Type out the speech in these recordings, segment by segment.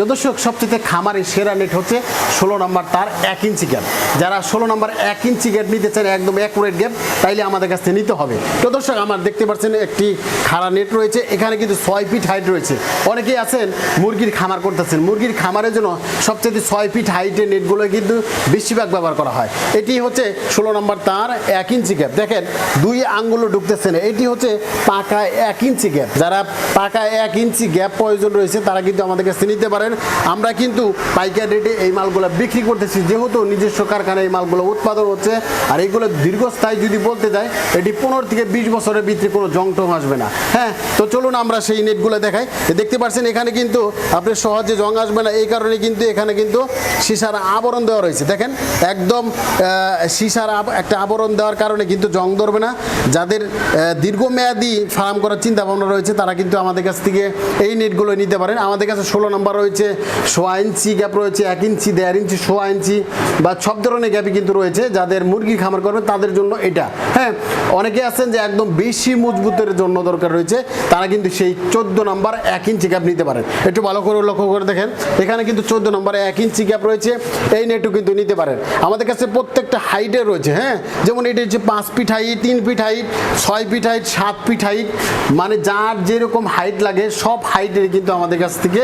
তো দর্শক, সবচেয়ে খামারের সেরা নেট হচ্ছে ষোলো নম্বর তার এক ইঞ্চি গ্যাপ যারা ষোলো নম্বর এক ইঞ্চি গ্যাপ নিতে চান, একদম অ্যাকুরেট গ্যাপ তাইলে আমাদের কাছ থেকে নিতে হবে। তো দর্শক, আমার দেখতে পাচ্ছেন একটি খাড়া নেট রয়েছে, এখানে কিন্তু ছয় ফিট হাইট রয়েছে। অনেকেই আছেন মুরগির খামার করতেছেন। মুরগির খামারের জন্য সবচেয়ে ছয় ফিট হাইটের নেটগুলো কিন্তু বেশিরভাগ ব্যবহার করা হয়। এটি হচ্ছে ষোলো নম্বর তার এক ইঞ্চি গ্যাপ দেখেন, দুই আঙ্গুলও ঢুকতেছে না। এটি হচ্ছে পাকা এক ইঞ্চি গ্যাপ যারা পাকা এক ইঞ্চি গ্যাপ প্রয়োজন রয়েছে, তারা কিন্তু আমাদের কাছে নিতে পারেন। আমরা কিন্তু পাইকার রেটে এই মালগুলো বিক্রি করতেছি। যেহেতু নিজস্ব কারখানায় এই মালগুলো উৎপাদন হচ্ছে, আর এইগুলো দীর্ঘস্থায়ী যদি বলতে যাই, এটি পনেরো থেকে বিশ বছরের ভিতরে কোনো জং টং আসবে না। হ্যাঁ তো চলুন আমরা সেই নেটগুলো দেখাই। দেখতে পাচ্ছেন এখানে কিন্তু আপনি সহজে জং আসবে না। এই কারণে কিন্তু এখানে কিন্তু সীসার আবরণ দেওয়া রয়েছে। দেখেন, একদম সীসার একটা আবরণ দেওয়ার কারণে কিন্তু জং ধরবে না। যাদের দীর্ঘমেয়াদী ফার্ম করার চিন্তা ভাবনা রয়েছে, তারা কিন্তু আমাদের কাছ থেকে এই নেটগুলো নিতে পারেন। আমাদের কাছে ষোলো নম্বর রয়েছে। সোয়া ইঞ্চি গ্যাপ রয়েছে, এক ইঞ্চি, দেড় ইঞ্চি, সোয়া ইঞ্চি বা সব ধরনের গ্যাপই কিন্তু রয়েছে যাদের মুরগি খামার করবে তাদের জন্য এটা। হ্যাঁ অনেকে আছেন যে একদম বেশি মজবুতের জন্য দরকার রয়েছে, তারা কিন্তু সেই চোদ্দ নম্বর এক ইঞ্চি গ্যাপ নিতে পারেন। একটু ভালো করে লক্ষ্য করে দেখেন, এখানে কিন্তু চোদ্দ নম্বরে এক ইঞ্চি গ্যাপ রয়েছে, এই নেটও কিন্তু নিতে পারেন। আমাদের কাছে প্রত্যেকটা হাইটে রয়েছে হ্যাঁ যেমন এটি হচ্ছে পাঁচ ফিট হাইট তিন ফিট হাইট ছয় ফিট হাইট সাত ফিট হাইট মানে যার যেরকম হাইট লাগে সব হাইটের কিন্তু আমাদের কাছ থেকে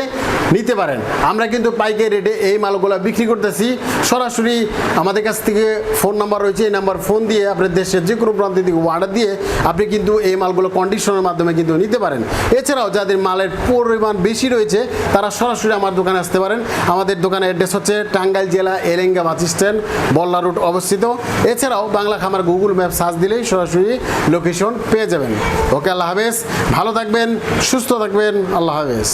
নিতে পারেন। আমরা কিন্তু পাইকারি রেটে এই মালগুলো বিক্রি করতেছি। সরাসরি আমাদের কাছ থেকে ফোন নাম্বার রয়েছে, এই নাম্বার ফোন দিয়ে আপনার দেশের যে কোনো প্রান্ত থেকে অর্ডার দিয়ে আপনি কিন্তু এই মালগুলো কন্ডিশনের মাধ্যমে কিন্তু নিতে পারেন। এছাড়াও যাদের মালের পরিমাণ বেশি রয়েছে, তারা সরাসরি আমার দোকানে আসতে পারেন। আমাদের দোকানের অ্যাড্রেস হচ্ছে টাঙ্গাইল জেলা Elenga bus stand, Balla route অবস্থিত। এছাড়াও বাংলা খামার গুগল ম্যাপ সার্চ দিলেই সরাসরি লোকেশন পেয়ে যাবেন। ওকে, আল্লাহ হাফেজ। ভালো থাকবেন, সুস্থ থাকবেন, আল্লাহ হাফেজ।